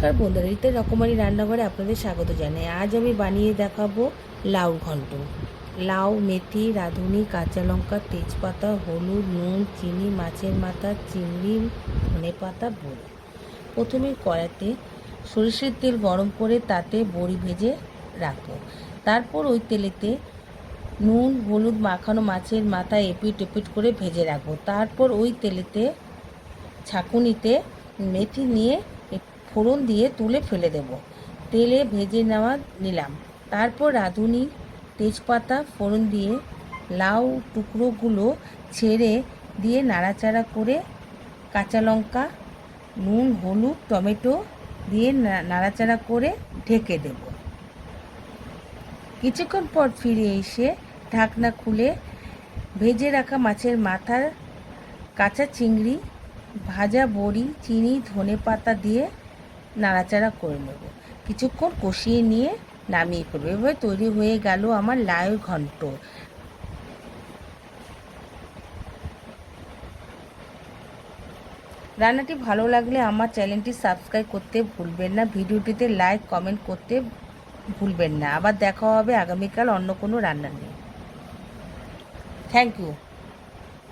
নমস্কার বন্ধুরা, রীতের রকমারি রান্নাঘরে আপনাদের স্বাগত জানাই। আজ আমি বানিয়ে দেখাবো লাউ ঘন্ট। লাউ, মেথি, রাঁধুনি, কাঁচা লঙ্কা, তেজপাতা, হলুদ, নুন, চিনি, মাছের মাথা, চিংড়ি, ধনে পাতা, বড়ি। প্রথমে কড়াতে সরিষার তেল গরম করে তাতে বড়ি ভেজে রাখব। তারপর ওই তেলেতে নুন, হলুদ মাখানো মাছের মাথা এপিট এপিট করে ভেজে রাখব। তারপর ওই তেলেতে ছাঁকুনিতে মেথি নিয়ে ফোড়ন দিয়ে তুলে ফেলে দেব। তেলে ভেজে নেওয়া নিলাম। তারপর রাঁধুনি তেজপাতা ফোড়ন দিয়ে লাউ টুকরোগুলো ছেড়ে দিয়ে নাড়াচাড়া করে কাঁচা লঙ্কা, নুন, হলুদ, টমেটো দিয়ে নাড়াচাড়া করে ঢেকে দেব। কিছুক্ষণ পর ফিরে এসে ঢাকনা খুলে ভেজে রাখা মাছের মাথার কাঁচা চিংড়ি, ভাজা বড়ি, চিনি ধনে পাতা দিয়ে নাড়াচাড়া করে নেব। কিছুক্ষণ কষিয়ে নিয়ে নামিয়ে ফেলব। এভাবে তৈরি হয়ে গেল আমার লাউ ঘন্ট। রান্নাটি ভালো লাগলে আমার চ্যানেলটি সাবস্ক্রাইব করতে ভুলবেন না। ভিডিওটিতে লাইক, কমেন্ট করতে ভুলবেন না। আবার দেখা হবে আগামীকাল অন্য কোনো রান্না নিয়ে। Thank you.